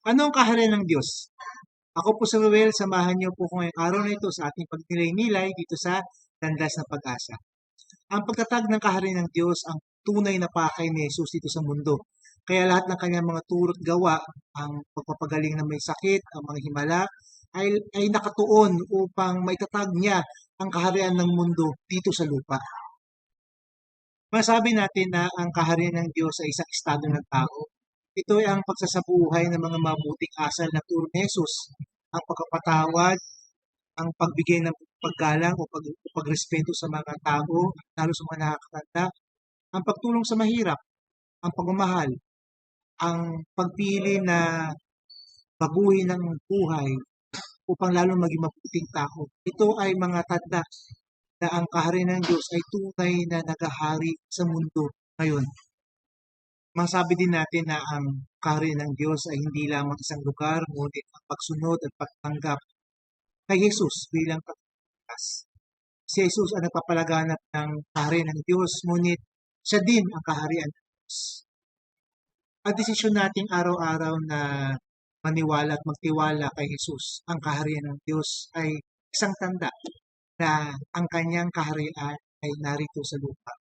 Ano ang kaharian ng Diyos? Ako po si Ruel, samahan niyo po ko ngayong araw na ito sa ating pagnilay-nilay dito sa Landas ng Pag-asa. Ang pagtatag ng kaharian ng Diyos ang tunay na pakay ni Jesus dito sa mundo. Kaya lahat ng kanyang mga turot gawa, ang pagpapagaling ng may sakit, ang mga himala, ay, ay nakatuon upang maitatag niya ang kaharian ng mundo dito sa lupa. Masabi natin na ang kaharian ng Diyos ay isang estado ng tao. Ito ay ang pagsasabuhay ng mga mabuting asal na turo Jesus, ang pagkapatawad, ang pagbigay ng paggalang o, pag, pagrespeto sa mga tao, lalo sa mga nakakatanda, ang pagtulong sa mahirap, ang pagmamahal, ang pagpili na babuhin ng buhay upang lalo maging mabuting tao. Ito ay mga tanda na ang kaharian ng Diyos ay tunay na nagahari sa mundo ngayon. Masabi din natin na ang kaharian ng Diyos ay hindi lamang isang lugar, ngunit ang pagsunod at pagtanggap kay Jesus bilang pagkakas. Si Jesus ang nagpapalaganap ng kaharian ng Diyos, ngunit siya din ang kaharian ng Diyos. Ang desisyon nating araw-araw na maniwala at magtiwala kay Jesus, ang kaharian ng Diyos ay isang tanda na ang kanyang kaharian ay narito sa lupa.